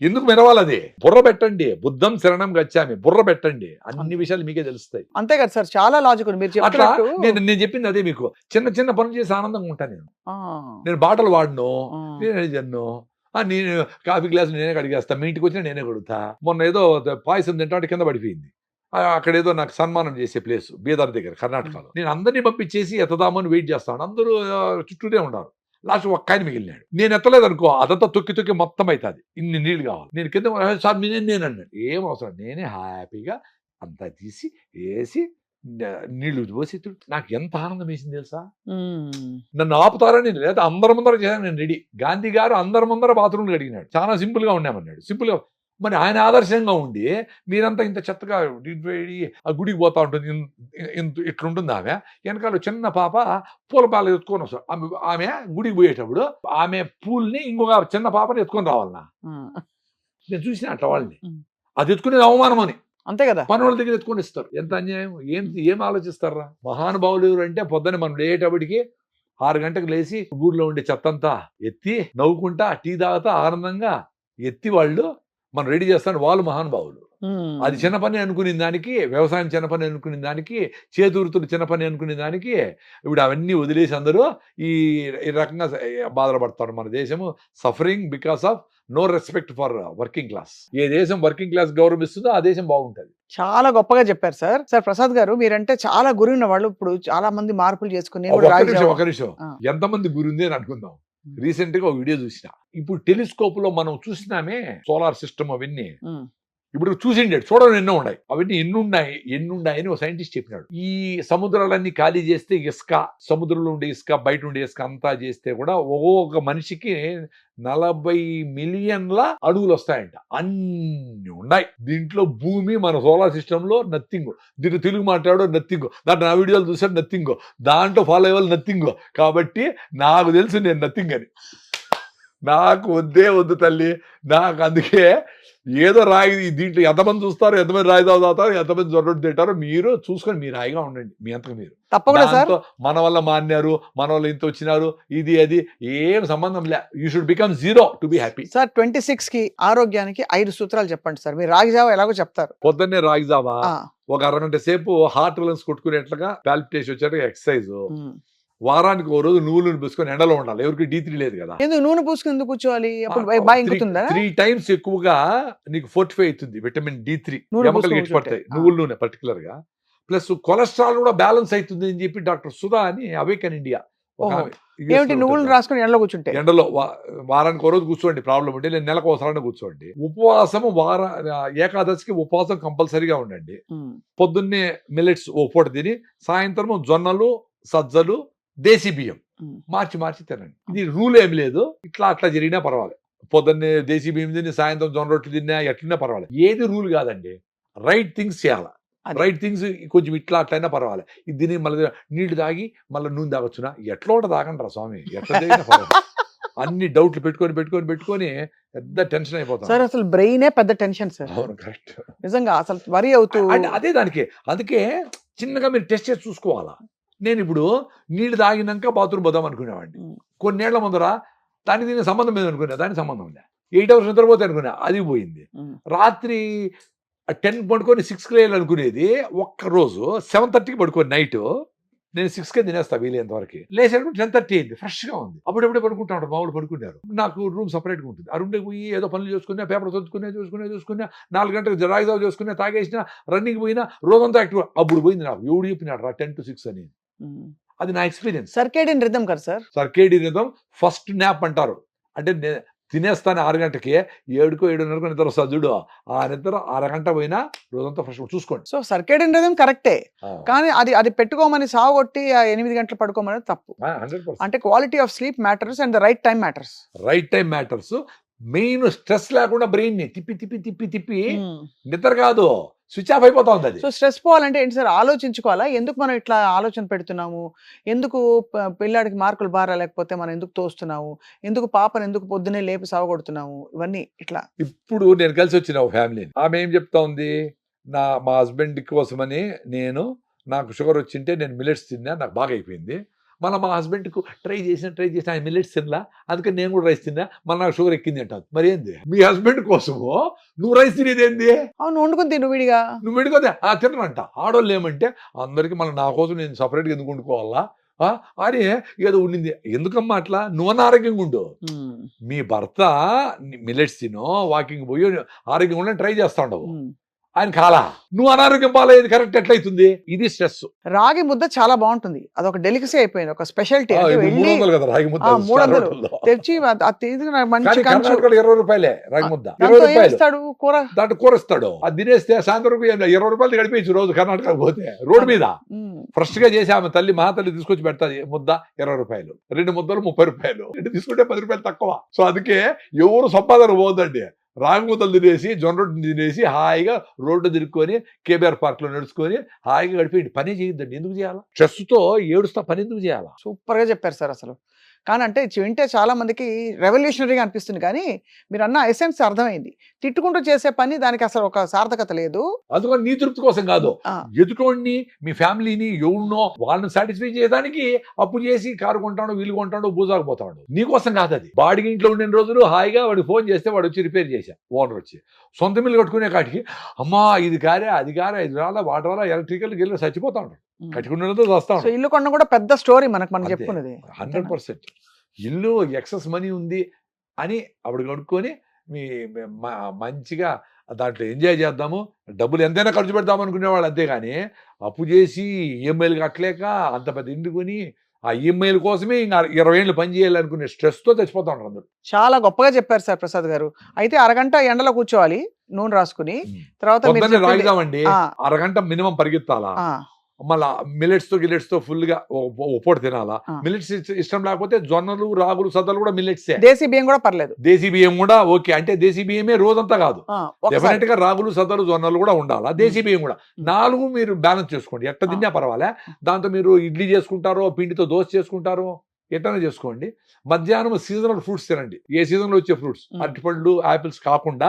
ఎందుకు మెరవాలి అది బుర్ర పెట్టండి బుద్ధం శరణం గచ్చామి బుర్ర పెట్టండి. అన్ని విషయాలు మీకే తెలుస్తాయి. అంతే కదా సార్ చాలా లాజిక్ మీరు అట్లా నేను నేను చెప్పింది అదే మీకు. చిన్న చిన్న పనులు చేసి ఆనందంగా ఉంటాను నేను. నేను బాటలు వాడను. నేనే జన్ను ఆ, నేను కాఫీ గ్లాస్ నేనే కడిగేస్తా మీ ఇంటికి వచ్చినా నేనే కడుగుతా. మొన్న ఏదో పాయసం తింటే కింద పడిపోయింది. అక్కడ ఏదో నాకు సన్మానం చేసే ప్లేస్ బీదర్ దగ్గర కర్ణాటకలో. నేను అందరినీ పంపించేసి ఎత్తదామని వెయిట్ చేస్తాను. అందరూ చుట్టూనే ఉన్నారు. లాస్ట్ ఒక్క ఆయన మిగిలినాడు. నేను ఎత్తలేదు అనుకో అదంతా తొక్కి తొక్కి మొత్తం అవుతుంది ఇన్ని నీళ్ళు కావాలి. నేను కింద "ఆ, సార్ నేనే నేను అన్నాడు ఏం అవసరం? నేనే హ్యాపీగా అంతా తీసి వేసి నీళ్ళు పోసి నాకు ఎంత ఆనందం వేసింది తెలుసా. నన్ను ఆపుతారని లేదా అందరి ముందర చేశాను నేను రెడీ. గాంధీ గారు అందరి ముందర బాత్రూమ్లు అడిగినాడు చాలా సింపుల్గా ఉన్నామన్నాడు. సింపుల్గా మరి ఆయన ఆదర్శంగా ఉండి మీరంతా ఇంత చెత్తగా డిగ్రేడి ఆ గుడికి పోతా ఉంటుంది. ఇంత ఇట్లా ఉంటుంది ఆమె. వెనకాల చిన్న పాప పూల పాలు ఎత్తుకొని వస్తాడు ఆమె ఆమె గుడికి పోయేటప్పుడు ఆమె పూల్ని ఇంకొక చిన్న పాపని ఎత్తుకొని రావాలన్నా. నేను చూసిన అట్లా వాళ్ళని. అది ఎత్తుకునేది అవమానం అని. అంతే కదా? పని వాళ్ళ దగ్గర ఎత్తుకొని ఇస్తారు. ఎంత అన్యాయం? ఏం ఏం ఆలోచిస్తారా? మహానుభావులు ఎవరు అంటే పొద్దున్న మనం లేటప్పటికి ఆరు గంటలకు లేచి ఊర్లో ఉండే చెత్తంతా ఎత్తి నవ్వుకుంటా టీ తాగుతా ఆనందంగా ఎత్తి వాళ్ళు మనం రెడీ చేస్తాను వాళ్ళు మహానుభావులు. అది చిన్న పని అనుకునే దానికి వ్యవసాయం చిన్న పని అనుకునే దానికి చేతి వృత్తులు చిన్న పని అనుకునే దానికి ఇప్పుడు అవన్నీ వదిలేసి అందరూ ఈ ఈ రకంగా బాధలు పడతారు మన దేశము. Suffering because of no respect for working class ఏ దేశం వర్కింగ్ క్లాస్ గౌరవిస్తుందో ఆ దేశం బాగుంటది. చాలా గొప్పగా చెప్పారు సార్. సార్ ప్రసాద్ గారు మీరంటే చాలా గురి వాళ్ళు. ఇప్పుడు చాలా మంది మార్పులు చేసుకుని ఒక నిమిషం. ఎంతమంది గురుంది అని అనుకుందాం. రీసెంట్గా ఒక వీడియో చూసిన. ఇప్పుడు టెలిస్కోప్లో మనం చూసినామే సోలార్ సిస్టమ్ అవన్నీ. ఇప్పుడు చూసిండాడు చూడడం ఎన్నో ఉన్నాయి. అవన్నీ ఎన్నున్నాయి ఎన్నున్నాయని ఎన్ని ఒక సైంటిస్ట్ చెప్పినాడు. ఈ సముద్రాలన్నీ ఖాళీ చేస్తే ఇసుక సముద్రంలో ఉండే ఇసుక బయట ఉండే ఇసుక అంతా చేస్తే కూడా ఒక్కొక్క మనిషికి నలభై మిలియన్ల అడుగులు వస్తాయంట. అన్ని ఉన్నాయి. దీంట్లో భూమి మన సోలార్ సిస్టమ్లో నథింగ్. దీంట్లో తెలుగు మాట్లాడో నథింగ్. దాంట్లో నా వీడియోలు చూసాడు నథింగ్. దాంట్లో ఫాలో అయ్యే నథింగ్. కాబట్టి నాకు తెలుసు నేను నథింగ్ అని. నాకు వద్దే వద్దు తల్లి. నాకు అందుకే ఏదో రాయి దీంట్లో ఎంతమంది చూస్తారు ఎంతమంది రాయి తాగుతారు ఎంతమంది జొర్రొట్టు తింటారో మీరు చూసుకొని మీరు హాయిగా ఉండండి మీ అంతకు మీరు. తప్పకుండా సార్. మన వల్ల మాన్నారు మన వల్ల ఇంత వచ్చినారు ఇది అది ఏం సంబంధం లే you should become zero to be happy sir twenty సిక్స్కి ఆరోగ్యానికి ఐదు సూత్రాలు చెప్పండి సార్. మీరు రాగి జావా ఎలాగో చెప్తారు. పొద్దున్నే రాగి జావా ఒక అరగంట సేపు హార్ట్ రిలన్స్ కొట్టుకునేట్లుగా పాల్పిటేషన్ వచ్చేట్టుగా ఎక్సర్సైజ్. వారానికి ఓ రోజు నువ్వులు పూసుకొని ఎండలో ఉండాలి. ఎవరికి డీ త్రీ లేదు కదా. ఎందుకు? నూనె పూసుకుని ఎందుకు కూర్చోవాలి? త్రీ టైమ్స్ ఎక్కువగా నీకు ఫోర్టిఫై అవుతుంది విటమిన్ డి త్రీ. నూనె ఎముకలు పూసుకొని గట్టి పడతాయి. నువ్వుల నూనె పర్టికులర్గా. ప్లస్ కొలెస్ట్రాల్ కూడా బ్యాలెన్స్ అవుతుంది అని చెప్పి డాక్టర్ సుధా అని అవేకన్ ఇండియా ఏమిటి? నువ్వులు. రాసుకుని ఎండలో కూర్చుంటే? ఎండలో వారానికి ఒక రోజు కూర్చోండి ప్రాబ్లం ఉంటే నేను నెలకు ఒకసారి కూర్చోండి. ఉపవాసం వార ఏకాదశికి ఉపవాసం కంపల్సరీగా ఉండండి. పొద్దున్నే మిల్లెట్స్ ఓ పూట తిని సాయంత్రం జొన్నలు సజ్జలు దేశీ బియ్యం. మార్చి మార్చి తినండి. ఇది రూల్ ఏం లేదు. ఇట్లా అట్లా జరిగినా పర్వాలేదు. పొద్దున్నే దేశీ బియ్యం తిని సాయంత్రం జొన్న రొట్టెలు తిన్నా ఎట్లన్నా పర్వాలేదు. ఏది రూల్ కాదండి. రైట్ థింగ్స్ చేయాలి. రైట్ థింగ్స్ కొంచెం ఇట్లా అట్లయినా పర్వాలేదు. ఇది తిని మళ్ళీ నీళ్ళు తాగి మళ్ళీ నూనె తాగొచ్చునా? ఎట్లా ఒకటి తాగండి రా స్వామి. ఎట్లా తాగినా పర్వాలేదు. అన్ని డౌట్లు పెట్టుకొని పెట్టుకొని పెట్టుకొని పెద్ద టెన్షన్ అయిపోతాం. సార్ అసలు బ్రెయినే పెద్ద టెన్షన్ సార్. అవును కరెక్ట్. నిజంగా అసలు వరి అవుతూ అదే దానికి. అందుకే చిన్నగా మీరు టెస్ట్ చేసి చూసుకోవాలా? నేను ఇప్పుడు నీళ్ళు తాగినాక బాత్రూమ్ పోదాం అనుకునేవాడిని. కొన్నేళ్ళ ముందర దానికి దీనికి సంబంధం లేదు అనుకున్నా దానికి సంబంధం లే ఎయిట్ అవర్స్ నిద్రపోతే అనుకున్నా అది పోయింది. రాత్రి టెన్ పడుకొని సిక్స్కి లేయాలి అనుకునేది ఒక్క రోజు సెవెన్ థర్టీకి పడుకొని నైట్ నేను సిక్స్కే తినేస్తా వీలైనంత వరకు. లేచేటప్పుడు టెన్ థర్టీ అయింది ఫ్రెష్గా ఉంది. అప్పుడప్పుడే పడుకుంటా ఉంటారు మామూలు పడుకున్నారు నాకు రూమ్ సపరేట్గా ఉంటుంది. ఆ రూమ్లోకి పోయి ఏదో పనులు చూసుకున్నా పేపర్ చదువుకునే చూసుకునే చూసుకున్నా నాలుగు గంటలకు జరాయిదావు చేసుకున్నా తాగేసిన రన్నింగ్ పోయినా రోజంతా యాక్టివ్ అప్పుడు పోయింది నాకు ఎవడు చెప్పినాడు రా టెన్ టు సిక్స్ అని. అది నా ఎక్స్పీరియన్స్. సర్కేడియన్ రిథం కదా sir? Circadian rhythm first nap అంటారు. అంటే తినేస్తాను ఆరు గంటకి ఏడుకో ఏడున్నరకు నిద్ర వస్తుంది చూడు. ఆ నిద్ర అరగంట పోయినా రోజంతా ఫ్రెష్ చూసుకోండి. సో సర్కేడియన్ రిథం కరెక్టే. కానీ అది అది పెట్టుకోమని సాగొట్టి ఆ ఎనిమిది గంటలు పడుకోమని తప్పు. ఆ, 100%. అంటే quality of sleep matters and the right time matters right time matters main stress లేకుండా బ్రెయిన్ని తిప్పి తిప్పి తిప్పి తిప్పి నిద్ర కాదు. స్విచ్ ఆఫ్ అయిపోతా ఉంది అది సో స్ట్రెస్ పోవాలంటే ఏంటి సార్? ఆలోచించుకోవాలా? ఎందుకు మనం ఇట్లా ఆలోచన పెడుతున్నాము? ఎందుకు పిల్లాడికి మార్కులు బారా లేకపోతే మనం ఎందుకు తోస్తున్నాము ఎందుకు పాపను ఎందుకు పొద్దునే లేపి సాగొడుతున్నాము ఇవన్నీ ఇట్లా. ఇప్పుడు నేను కలిసి వచ్చిన ఒక ఫ్యామిలీని. ఆమె ఏం చెప్తా ఉంది? నా మా హస్బెండ్ కోసమని నేను నాకు షుగర్ వచ్చింటే నేను మిల్లెట్స్ తిన్నా నాకు బాగా అయిపోయింది. మళ్ళీ మా హస్బెండ్కు ట్రై చేసిన ట్రై చేసిన ఆయన మిల్లెట్స్ తినలా అందుకని నేను కూడా రైస్ తిన్నా మళ్ళీ నాకు షుగర్ ఎక్కింది అంటాను మరి ఏంది? మీ హస్బెండ్ కోసము? నువ్వు రైస్ తినేది ఏంది? అవును వండుకుని తిను విడిగా. నువ్వు పెట్టుకోదే ఆ తినరంట. ఆడవాళ్ళు ఏమంటే అందరికి మళ్ళీ నా కోసం నేను సపరేట్గా ఎందుకు వండుకోవాలా? అని ఏదో ఉండింది. ఎందుకమ్మా అట్లా? నువ్వు ఆరోగ్యంగా ఉండు. మీ భర్త మిల్లెట్స్ తినో వాకింగ్ పోయి ఆరోగ్యంగా ఉండని ట్రై చేస్తా ఉండవు. ఆయన కాలా? నువ్వు అనారోగ్యం బాగాలేదు కరెక్ట్ ఎట్లయితుంది? ఇది స్ట్రెస్. రాగి ముద్ద చాలా బాగుంటుంది. అదొక డెలికసీ అయిపోయింది. ఒక స్పెషాలిటీ మూడు వందలు. తెచ్చి అది- అది ఇరవై రూపాయలే రాగి ముద్ద. ఇరవై రూపాయలు. కూర? దాంట్లో కూర ఇస్తాడు. అది తినేస్తే సాయంత్రం ఇరవై రూపాయలు గడిపేయచ్చు రోజు కర్ణాటక పోతే. రోడ్డు మీద. ఫ్రెష్గా చేసి ఆమె తల్లి మా తల్లి తీసుకొచ్చి పెడతాది ముద్ద ఇరవై రూపాయలు. రెండు ముద్దలు ముప్పై రూపాయలు. రెండు తీసుకుంటే పది రూపాయలు తక్కువ. సో అందుకే ఎవరు సంపాదన పోదండి. రాగి ముద్దలు తినేసి జొన్న రొట్టెలు తినేసి హాయిగా రోడ్డు తిరుక్కొని కేబీఆర్ పార్క్లో నడుచుకొని హాయిగా గడిపేయండి పని చేయొద్దండి. ఎందుకు చేయాలా? స్ట్రెస్తో ఏడుస్తా పని ఎందుకు చేయాలా? సూపర్గా చెప్పారు సార్ అసలు. కానీ అంటే వింటే చాలా మందికి రెవల్యూషనరీగా అనిపిస్తుంది. కానీ మీరు అన్న ఎసెన్స్ అర్థమైంది. తిట్టుకుంటూ చేసే పని దానికి అసలు ఒక సార్థకత లేదు. అందుకని నీ తృప్తి కోసం కాదు. ఎదుటోడిని మీ ఫ్యామిలీని ఎవరినో వాళ్ళని సాటిస్ఫై చేయడానికి అప్పు చేసి కారు కొంటాడు వీలు కొంటాడు బూజాకపోతాడు నీకోసం కాదు అది. బాడికి ఇంట్లో ఉండిన రోజులు హాయిగా వాడికి ఫోన్ చేస్తే వాడు వచ్చి రిపేర్ చేశా ఓనర్ వచ్చి. సొంత మిల్లు కట్టుకునే కాటికి అమ్మా ఇది కారే అది కారే ఇది రాలా వాటి వల్ల ఎలక్ట్రికల్ గిల్లు చచ్చిపోతా ఉంటాడు వస్తా సో ఇల్లు కొనడం కూడా పెద్ద స్టోరీ మనకు మనం అంతే. చెప్పుకున్నది హండ్రెడ్ పర్సెంట్. ఇల్లు ఎక్సెస్ మనీ ఉంది అని అప్పుడు కనుక్కొని మీ మంచిగా దాంట్లో ఎంజాయ్ చేద్దాము. డబ్బులు ఎంతైనా ఖర్చు పెడదాం అనుకునేవాళ్ళు అంతేగాని అప్పు చేసి ఈఎంఐలు కట్టలేక అంత పెద్ద ఇంటి కొని ఆ ఈఎంఐల కోసమే ఇంకా ఇరవై ఏళ్ళు పని చేయాలనుకునే స్ట్రెస్తో చచ్చిపోతా ఉంటారు అందరూ. చాలా గొప్పగా చెప్పారు సార్ ప్రసాద్ గారు. అయితే అరగంట ఎండలో కూర్చోవాలి నూనె రాసుకుని. తర్వాత రాగిదామండి అరగంట మినిమం పరిగెత్తాలా? మళ్ళా మిల్లెట్స్తో గిల్లెట్స్తో ఫుల్గా ఒప్పోటి తినాలా? ఆ. మిల్లెట్స్ ఇష్టం లేకపోతే జొన్నలు రాగులు సద్దలు కూడా మిల్లెట్సే. దేశీ బియ్యం కూడా పర్లేదు. దేశీ బియ్యం కూడా ఓకే. అంటే దేశీ బియ్యమే రోజంతా కాదు. డెఫినెట్గా రాగులు సద్దలు జొన్నలు కూడా ఉండాలా? దేశీ బియ్యం కూడా. నాలుగు మీరు బ్యాలెన్స్ చేసుకోండి. ఎట్ట తిన్నా పర్వాలే. దాంతో మీరు ఇడ్లీ చేసుకుంటారో పిండితో దోశ చేసుకుంటారో ఎట్లనే చేసుకోండి. మధ్యాహ్నం సీజనల్ ఫ్రూట్స్ తినండి. ఏ సీజన్లో వచ్చే ఫ్రూట్స్? మ్మ్. అరటిపళ్ళు ఆపిల్స్ కాకుండా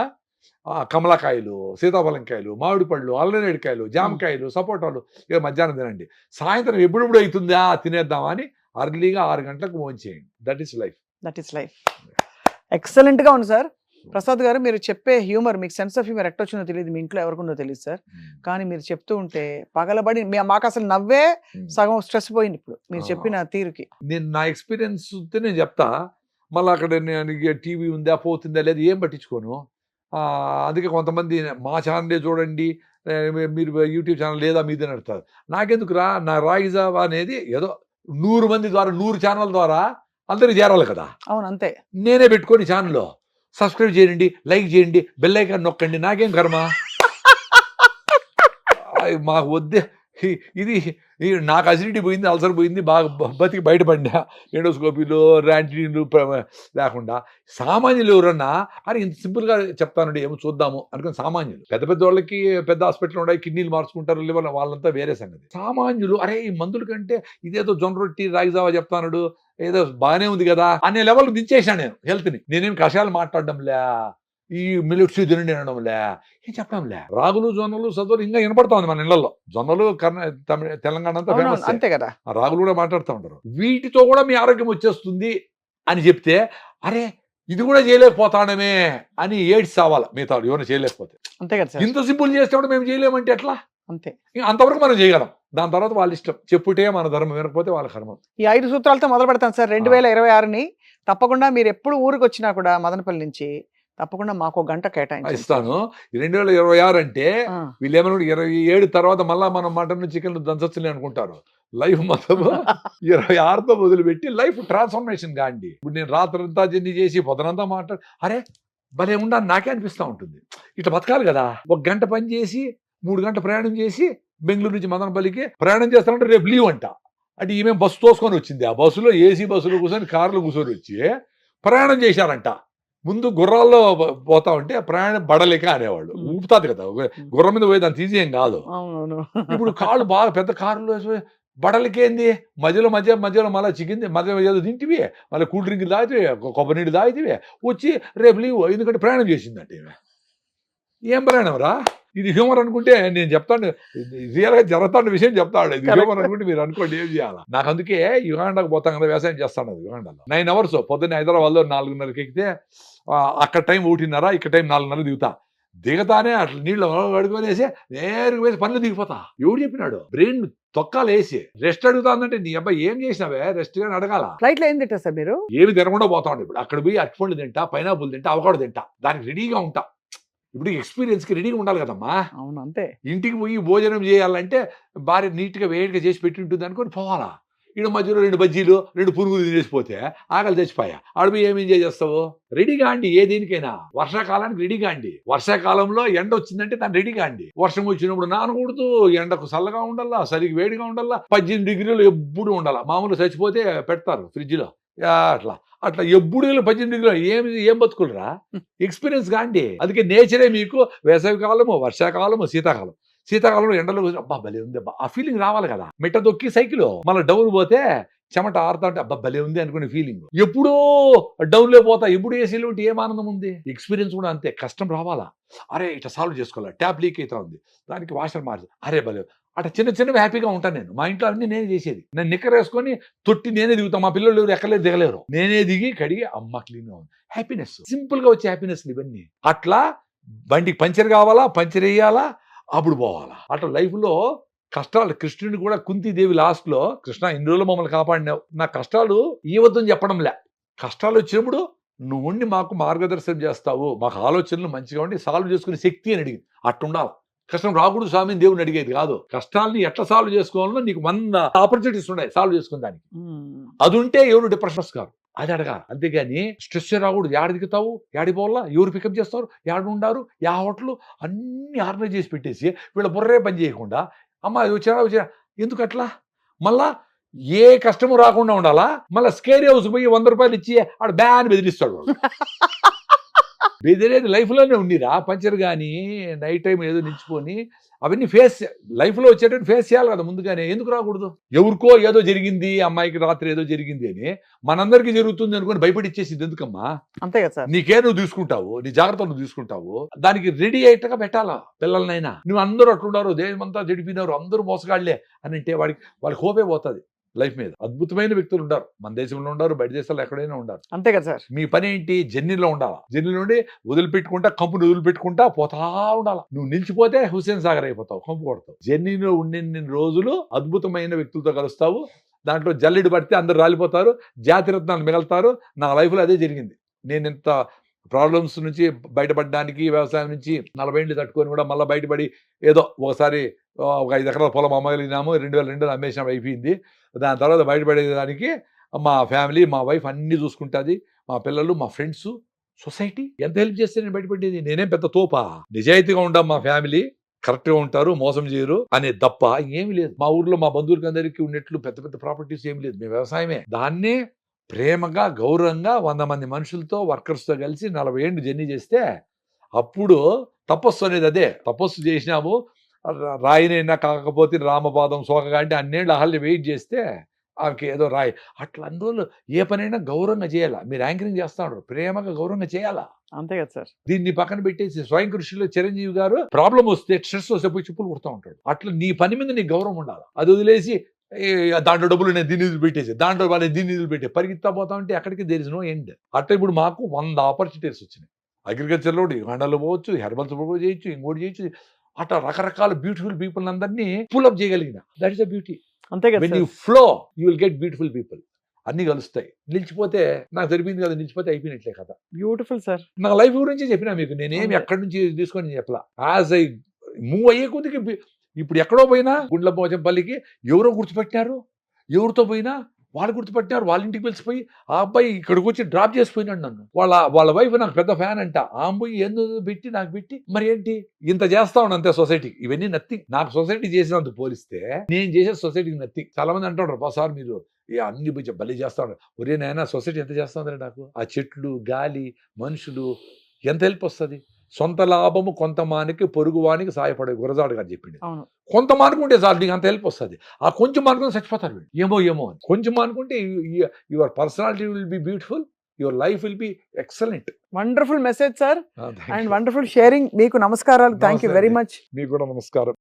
కమలకాయలు సీతాఫలంకాయలు మామిడి పళ్ళు అల్లనేడికాయలు జామకాయలు సపోటాలు ఇక మధ్యాహ్నం తినండి. సాయంత్రం ఎప్పుడెప్పుడు అవుతుందా తినేద్దామా అని అర్లీగా ఆరు గంటలకు ఫోన్ చేయండి. That is life that is life ఎక్సలెంట్గా ఉంది సార్ ప్రసాద్ గారు మీరు చెప్పే హ్యూమర్ మీకు సెన్స్ ఆఫ్ హ్యూమర్ ఎట్టొచ్చిందో తెలియదు మీ ఇంట్లో ఎవరికుందో తెలియదు సార్ కానీ మీరు చెప్తూ ఉంటే పగలబడి మాకు అసలు నవ్వే సగం స్ట్రెస్ పోయింది ఇప్పుడు. మీరు. చెప్పిన తీరుకి. నేను నా ఎక్స్పీరియన్స్ నేను చెప్తా. మళ్ళీ అక్కడ నేను టీవీ ఉందా పోతుందా లేదా ఏం పట్టించుకోను? అందుకే కొంతమంది మా ఛానలే చూడండి మీరు యూట్యూబ్ ఛానల్ లేదా మీదే నడుస్తారు నాకెందుకు రా నా రాయిజావా అనేది ఏదో నూరు మంది ద్వారా నూరు ఛానల్ ద్వారా అందరికి చేరాలి కదా. అవును అంతే. నేనే పెట్టుకొని ఛానల్ సబ్స్క్రైబ్ చేయండి లైక్ చేయండి బెల్ ఐకాన్ నొక్కండి నాకేం కర్మ? మాకు వద్దే ఇది నాకు అసిడిటీ పోయింది అల్సర్ పోయింది బాగా బతికి బయటపడినా ఎండోస్కోపీలు ర్యాంటీన్లు లేకుండా. సామాన్యులు ఎవరన్నా అరే ఇంత సింపుల్గా చెప్తానండి ఏమో చూద్దాము అనుకుని సామాన్యులు. పెద్ద పెద్ద వాళ్ళకి పెద్ద హాస్పిటల్ ఉన్నాయి కిడ్నీలు మార్చుకుంటారు లివర్ వాళ్ళంతా వేరే సంగతి. సామాన్యులు అరే ఈ మందుల కంటే ఇదేదో జొన్న రొట్టి రాగిజావా చెప్తానుడు ఏదో బాగానే ఉంది కదా అనే లెవెల్ దించేసాను నేను హెల్త్ని. నేనేం కషాయాలు మాట్లాడడంలే. ఈ మిలిట్స్ తినండి అనడంలే ఏం చెప్పడంలే? రాగులు జొన్నలు సద్దులు ఇంకా వినపడతా ఉంది మన ఇళ్ళలో. జొన్నలు తమిళ తెలంగాణ అంతా ఫేమస్ అంతే కదా. రాగులు కూడా మాట్లాడుతూ ఉంటారు. వీటితో కూడా మీ ఆరోగ్యం వచ్చేస్తుంది అని చెప్తే అరే ఇది కూడా చేయలేకపోతాడమే అని ఏడ్చి సావాలి. మిగతా ఎవరైనా చేయలేకపోతే. అంతే కదా సార్. ఇంత సింపుల్ చేస్తే కూడా మేము చేయలేమంటే ఎట్లా? అంతే. అంతవరకు మనం చేయగలం. దాని తర్వాత వాళ్ళ ఇష్టం. చెప్పుటే మన ధర్మం వినకపోతే వాళ్ళ కర్మం. ఈ ఐదు సూత్రాలతో మొదలు పెడతాను సార్. రెండు వేల ఇరవై ఆరుని తప్పకుండా మీరు ఎప్పుడు ఊరికి వచ్చినా కూడా మదనపల్లి నుంచి తప్పకుండా మాకు ఒక గంట కేటాయించండి. ఇస్తాను. రెండు వేల ఇరవై ఆరు అంటే వీళ్ళు ఏమన్నా ఇరవై ఏడు తర్వాత మళ్ళా మనం మటన్ చికెన్ దంచొచ్చులే అనుకుంటారు. లైఫ్ మొత్తం ఇరవై ఆరుతో మొదలుపెట్టి లైఫ్ ట్రాన్స్ఫర్మేషన్ కాండి ఇప్పుడు నేను రాత్రంతా జర్నీ చేసి పొదనంతా మాట్లాడు అరే భలే ఉండాలి నాకే అనిపిస్తూ ఉంటుంది. ఇట్లా బతకాలి కదా. ఒక గంట పని చేసి మూడు గంటల ప్రయాణం చేసి బెంగళూరు నుంచి మదనపల్లికి ప్రయాణం చేస్తానంటే రేపు లీవ్ అంట. అంటే ఈమె బస్సు తోసుకొని వచ్చింది. ఆ బస్సులో ఏసీ బస్సులో కూర్చొని కారులో కూర్చొని వచ్చి ప్రయాణం చేశారంట. ముందు గుర్రాల్లో పోతా ఉంటే ప్రయాణం బడలేక అనేవాళ్ళు. ఊపుతాది కదా గుర్రం మీద అంత ఈజీ ఏం కాదు. ఇప్పుడు కాళ్ళు బాగా పెద్ద కారులో బడలకేంది మధ్యలో మధ్య మధ్యలో మళ్ళీ చికెన్ మధ్య ఏదో తింటివి మళ్ళీ కూల్ డ్రింక్ తాగితే కొబ్బరి నీళ్ళు తాగితే వచ్చి రేపు లీవ్ ఎందుకంటే ప్రయాణం చేసిందంటే. ఏం ప్రయాణం రా? ఇది హ్యూమర్ అనుకుంటే నేను చెప్తాను రియల్గా జరుగుతాన్న విషయం చెప్తాడు. ఇది. హ్యూమర్ అనుకుంటే మీరు అనుకోండి ఏం చేయాలి? నాకు అందుకే యుగాండాకు పోతాం కదా వ్యవసాయం చేస్తాను యుగాండాలో. నైన్ అవర్స్ పొద్దున్న హైదరాబాద్లో నాలుగున్నరకి ఎక్కితే అక్కడ టైం ఒకటిన్నర ఇక్కడ టైం నాలుగున్నర దిగుతా. దిగతానే అట్లా నీళ్ళు కడుకొనేసి నేరుగా వేసి పనులు దిగిపోతా. ఎవడు చెప్పినాడు? బ్రెయిన్ తొక్కాలు వేసి. రెస్ట్ అడుగుతాందంటే నీ అబ్బాయి ఏం చేసినావే? రెస్ట్ గాని అడగాల? ఫ్లైట్లో ఏం తింటారు సార్ మీరు? ఏమి తినకుండా పోతా ఉండే ఇప్పుడు. అక్కడ పోయి అట్పండు తింటా పైనాపుల్ తింటా అవకాడో తింటా. దానికి రెడీగా ఉంటా. ఇప్పుడు ఎక్స్పీరియన్స్కి రెడీగా ఉండాలి కదమ్మా. అవును అంతే. ఇంటికి పోయి భోజనం చేయాలంటే భార్య నీట్గా వేడిగా చేసి పెట్టి ఉంటుంది అనుకొని పోవాలా? ఈడ మధ్యలో రెండు బజ్జీలు రెండు పురుగులు తినేసిపోతే ఆకలి చచ్చిపోయా. అడవి ఏమేం ఎంజాయ్ చేస్తావు? రెడీగా అండి ఏ దేనికైనా. వర్షాకాలానికి రెడీగా అండి వర్షాకాలంలో ఎండ వచ్చిందంటే దాన్ని రెడీగా అండి వర్షం వచ్చినప్పుడు నానకూడదు ఎండకు చల్లగా ఉండాలా సరికి వేడిగా ఉండాలా పద్దెనిమిది డిగ్రీలు ఎప్పుడు ఉండాలా. మామూలు చచ్చిపోతే పెడతారు ఫ్రిడ్జ్లో. అట్లా. అట్లా ఎప్పుడు పద్దెనిమిది డిగ్రీలు ఏమి ఏం బతుకులరా? ఎక్స్పీరియన్స్ కాండి అందుకే నేచరే మీకు వేసవి కాలము వర్షాకాలము శీతాకాలం. శీతాకాలంలో ఎండలో అబ్బా భలే ఉంది అబ్బా. ఆ ఫీలింగ్ రావాలి కదా. మిట్ట దొక్కి సైకిల్ మళ్ళీ డౌన్ పోతే చెమట ఆరుతా అంటే అబ్బా భలే ఉంది అనుకునే ఫీలింగ్ ఎప్పుడో డౌన్లో పోతా ఎప్పుడు ఏసీలో ఉంటే ఏం ఆనందం ఉంది? ఎక్స్పీరియన్స్ కూడా అంతే కష్టం రావాలా? అరే ఇట్లా సాల్వ్ చేసుకోవాలా? ట్యాబ్ లీక్ అవుతా ఉంది. దానికి వాషర్ మార్చి. అరే భలే అట్లా చిన్న చిన్నవి హ్యాపీగా ఉంటాను నేను. మా ఇంట్లో అన్ని నేనే చేసేది. నేను నిక్కర్ వేసుకొని తొట్టి నేనే దిగుతాను మా పిల్లలు ఎవరు ఎక్కలేదు దిగలేరు. నేనే దిగి కడిగి అమ్మ క్లీన్ ఉంది. హ్యాపీనెస్ సింపుల్గా వచ్చే హ్యాపీనెస్ ఇవన్నీ. అట్లా బండికి పంచర్ కావాలా? పంచర్ వేయాలా? అప్పుడు పోవాలా. అట్లా లైఫ్లో కష్టాలు కృష్ణుని కూడా కుంతీదేవి లాస్ట్లో కృష్ణ ఇన్ని రోజులు మమ్మల్ని కాపాడినావు. నా కష్టాలు ఇవ్వద్దని చెప్పడం లే కష్టాలు వచ్చినప్పుడు నువ్వు ఉండి మాకు మార్గదర్శనం చేస్తావు. మాకు ఆలోచనలు మంచిగా ఉండి సాల్వ్ చేసుకునే శక్తి అని అడిగింది. అట్టుండాలి. కష్టం రాకూడదు స్వామిని దేవుని అడిగేది కాదు. కష్టాలని ఎట్లా సాల్వ్ చేసుకోవాలో నీకు వంద ఆపర్చునిటీస్ ఉన్నాయి సాల్వ్ చేసుకునే దానికి. మ్మ్. అది ఉంటే ఎవరు డిప్రెషన్స్ కాదు అది అడగాలి. అంతేగాని స్ట్రెస్ రాకూడదు. యాడ దిగుతావు? యాడి పోవాలా? ఎవరు పికప్ చేస్తారు? యాడ ఉండారు? Yeah hotel? అన్ని ఆర్గనైజ్ చేసి పెట్టేసి వీళ్ళ బుర్రే పని చేయకుండా అమ్మ ఇది వచ్చారా వచ్చా ఎందుకు అట్లా? మళ్ళా ఏ కష్టము రాకుండా ఉండాలా? మళ్ళీ స్కేర్ హౌస్ పోయి వంద రూపాయలు ఇచ్చి ఆడ బ్యాన్ బెదిరిస్తాడు. బెదిరేది లైఫ్లోనే ఉండిరా పంచర్ కానీ నైట్ టైం ఏదో నిలిచిపోని అవన్నీ ఫేస్ లైఫ్లో వచ్చేటట్టు ఫేస్ చేయాలి కదా ముందుగానే. ఎందుకు రాకూడదు? ఎవరికో ఏదో జరిగింది అమ్మాయికి రాత్రి ఏదో జరిగింది అని మనందరికీ జరుగుతుంది అనుకుని భయపడిచ్చేసింది ఎందుకమ్మా? అంతే కదా సార్. నీకే నువ్వు తీసుకుంటావు? నీ జాగ్రత్త నువ్వు తీసుకుంటావు? దానికి రెడీ అయ్యేట్టుగా పెట్టాలా పిల్లలనైనా? నువ్వు అందరూ అట్లున్నారు దేశమంతా జడిపినారు అందరూ మోసగాళ్ళే అని అంటే వాడికి వాళ్ళకి హోపే పోతుంది. లైఫ్ మీద. అద్భుతమైన వ్యక్తులు ఉంటారు. మన దేశంలో ఉండారు బయట దేశాల్లో ఎక్కడైనా ఉండారు. అంతే కదా సార్. మీ పని ఏంటి? జర్నీలో ఉండాలా? జర్నీలో ఉండి వదిలిపెట్టుకుంటా కంపుని వదిలిపెట్టుకుంటా పోతా ఉండాలా? నువ్వు నిలిచిపోతే హుసేన్ సాగర్ అయిపోతావు కంపు కొడతావు. జర్నీలో ఉండిన రోజులు అద్భుతమైన వ్యక్తులతో కలుస్తావు. దాంట్లో జల్లెడు పడితే అందరు రాలిపోతారు జాతిరత్నాలు మిగలుతారు. నా లైఫ్లో అదే జరిగింది. నేను ఇంత ప్రాబ్లమ్స్ నుంచి బయటపడడానికి వ్యవసాయం నుంచి నలభై ఏళ్ళు తట్టుకొని కూడా మళ్ళీ బయటపడి ఏదో ఒకసారి ఒక ఐదు ఎకరాల పొలం అమ్మగలిగినాము రెండు వేల రెండు అమ్మేసినాం అయిపోయింది. దాని తర్వాత బయటపడేదానికి మా ఫ్యామిలీ మా వైఫ్ అన్ని చూసుకుంటుంది. మా పిల్లలు మా ఫ్రెండ్స్ సొసైటీ ఎంత హెల్ప్ చేస్తే నేను బయటపడేది? నేనేం పెద్ద తోపా? నిజాయితీగా ఉండం మా ఫ్యామిలీ కరెక్ట్గా ఉంటారు మోసం చేయరు అనే తప్ప ఏమి లేదు. మా ఊర్లో మా బంధువులకి అందరికీ ఉన్నట్లు పెద్ద పెద్ద ప్రాపర్టీస్ ఏమి లేదు. మేము వ్యవసాయమే. దాన్నే ప్రేమగా గౌరవంగా వంద మంది మనుషులతో వర్కర్స్తో కలిసి నలభై ఏళ్ళు జర్నీ చేస్తే అప్పుడు తపస్సు అనేది అదే. తపస్సు చేసినాము రాయినైనా కాకపోతే రామపాదం సోకగా అంటే అన్నేళ్ళు అహల్ని వెయిట్ చేస్తే ఆమెకి ఏదో రాయి. అట్లా అన్ని రోజులు ఏ పనైనా గౌరవంగా చేయాలా? మీరు యాంకరింగ్ చేస్తా ఉంటారు ప్రేమగా గౌరవంగా చేయాలా? అంతే కదా సార్. దీన్ని పక్కన పెట్టేసి స్వయం కృషిలో చిరంజీవి గారు ప్రాబ్లం వస్తే స్ట్రెస్ వస్తే పోయి చెప్పులు కుడతా ఉంటాడు. అట్లా నీ పని మీద నీకు గౌరవం ఉండాలి? అది వదిలేసి దాంట్లో డబ్బులు నేను దీన్ని వదిలి పెట్టేసి దాంట్లో వాళ్ళని దీన్ని వదిలి పెట్టే పరిగెత్తా పోతా ఉంటే అక్కడికి దేర్ ఇస్ నో ఎండ్ అట్లా ఇప్పుడు మాకు వంద ఆపర్చునిటీస్ వచ్చినాయి. అగ్రికల్చర్లో యుగాండాలో పోవచ్చు హెర్బల్స్ చేయొచ్చు ఇంకోటి చేయొచ్చు. అట్లా రకరకాల బ్యూటిఫుల్ పీపుల్ అందరినీ పుల్అప్ చేయగలిగిన. దట్ ఇస్ అ బ్యూటీ అంతే కదా you flow you will get beautiful people అన్ని కలుస్తాయి. నిలిచిపోతే నాకు జరిపింది కదా నిలిచిపోతే అయిపోయినట్లే కదా. బ్యూటిఫుల్ సార్ నా లైఫ్ గురించి చెప్పినా మీకు. నేనేమి. ఎక్కడి నుంచి తీసుకొని చెప్పలా. యాజ్ ఐ మూవ్ అయ్యే కొద్దికి ఇప్పుడు ఎక్కడో పోయినా గుండ్ల పోచంపల్లికి ఎవరో గుర్తుపెట్టారు ఎవరితో పోయినా? వాళ్ళు గుర్తుపెట్టారు వాళ్ళ ఇంటికి వెళ్ళిపోయి ఆ అబ్బాయి ఇక్కడికి వచ్చి డ్రాప్ చేసిపోయినాడు నన్ను. వాళ్ళ వాళ్ళ వైఫ్ నాకు పెద్ద ఫ్యాన్ అంట. ఆ అమ్మాయి ఎందుకు పెట్టి నాకు పెట్టి? మరి ఏంటి? ఇంత చేస్తా ఉన్నాను అంతే సొసైటీకి ఇవన్నీ నత్తి నాకు సొసైటీ చేసినందుకు పోలిస్తే నేను చేసే సొసైటీకి నత్తి చాలా మంది అంటుంటారు సార్ మీరు ఏ అన్ని బుజ్జ బలి చేస్తా ఉన్నారు. ఒరే నాయన సొసైటీ ఎంత చేస్తా నాకు? ఆ చెట్లు గాలి మనుషులు ఎంత హెల్ప్ వస్తుంది? సొంత లాభము కొంత మానికి పొరుగు వానికి సాయపడే గురజాడు గారు చెప్పింది కొంత మానుకుంటే చాలు నీకు అంత హెల్ప్ వస్తుంది. ఆ కొంచెం మానుకుని చచ్చిపోతారు ఏమో ఏమో అని. కొంచెం మానుకుంటే your personality will be beautiful your life will be excellent. Wonderful message sir. And wonderful sharing. మీకు నమస్కారాలు. Thank you very. మచ్. మీకు కూడా నమస్కారం.